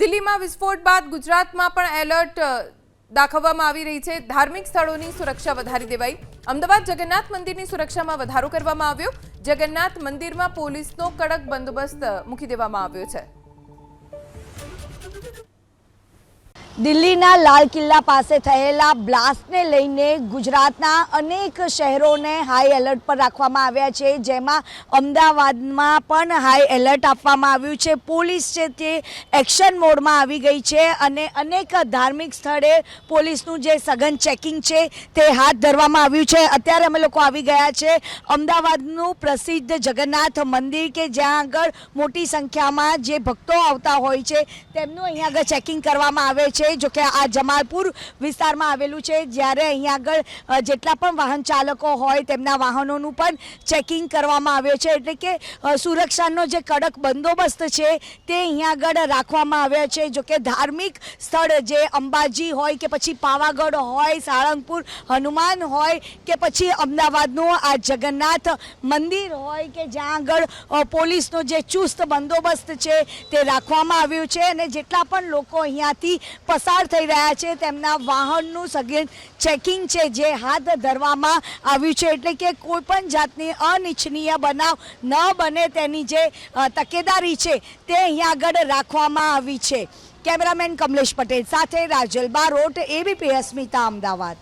દિલ્હીમાં વિસ્ફોટ બાદ ગુજરાતમાં પણ એલર્ટ દાખવવામાં આવી રહી છે. ધાર્મિક સ્થળોની સુરક્ષા વધારી દેવાઈ. અમદાવાદ જગન્નાથ મંદિરની સુરક્ષામાં વધારો કરવામાં આવ્યો. જગન્નાથ મંદિરમાં પોલીસનો કડક બંદોબસ્ત મૂકી દેવામાં આવ્યો છે. દિલ્હીના લાલ કિલ્લા પાસે થયેલા બ્લાસ્ટને લઈને ગુજરાતના અનેક શહેરોને હાઈ એલર્ટ પર રાખવામાં આવ્યા છે. જેમાં અમદાવાદમાં પણ હાઈ એલર્ટ આપવામાં આવ્યું છે. પોલીસ છે તે એક્શન મોડમાં આવી ગઈ છે અને અનેક ધાર્મિક સ્થળે પોલીસનું જે સઘન ચેકિંગ છે તે હાથ ધરવામાં આવ્યું છે. અત્યારે અમે લોકો આવી ગયા છે અમદાવાદનું પ્રસિદ્ધ જગન્નાથ મંદિર કે જ્યાં આગળ મોટી સંખ્યામાં જે ભક્તો આવતા હોય છે, તેમનું અહીંયા આગળ ચેકિંગ કરવામાં આવે છે. જો કે આ જમાલપુર વિસ્તારમાં આવેલું છે, જ્યારે અહીંયા આગળ જેટલા પણ વાહન ચાલકો હોય તેમના વાહનોનું પણ ચેકિંગ કરવામાં આવ્યો છે. એટલે કે સુરક્ષાનો જે કડક બંદોબસ્ત છે, તે અહીંયા આગળ રાખવામાં આવ્યો છે. જો કે ધાર્મિક સ્થળ જે અંબાજી હોય કે પછી પાવાગઢ હોય, સાળંગપુર, હનુમાન હોય કે પછી અમદાવાદનું આ જગન્નાથ મંદિર હોય કે જ્યાં આગળ પોલીસનો જે ચુસ્ત બંદોબસ્ત છે, તે રાખવામાં આવ્યું છે. અને જેટલા પણ લોકો અહીંયાથી પસાર થઈ રહ્યા છે. તેમના વાહનનું સઘન ચેકિંગ છે જે હાથ ધરવામાં આવ્યું છે. એટલે કે કોઈ પણ જાતની અનિચ્છનીય બનાવ ન બને તેની જે તકેદારી છે તે અહીંયા આગળ રાખવામાં આવી છે. કેમેરામેન કમલેશ પટેલ સાથે રાજલ બારોટ એબીપી અસ્મિતા અમદાવાદ.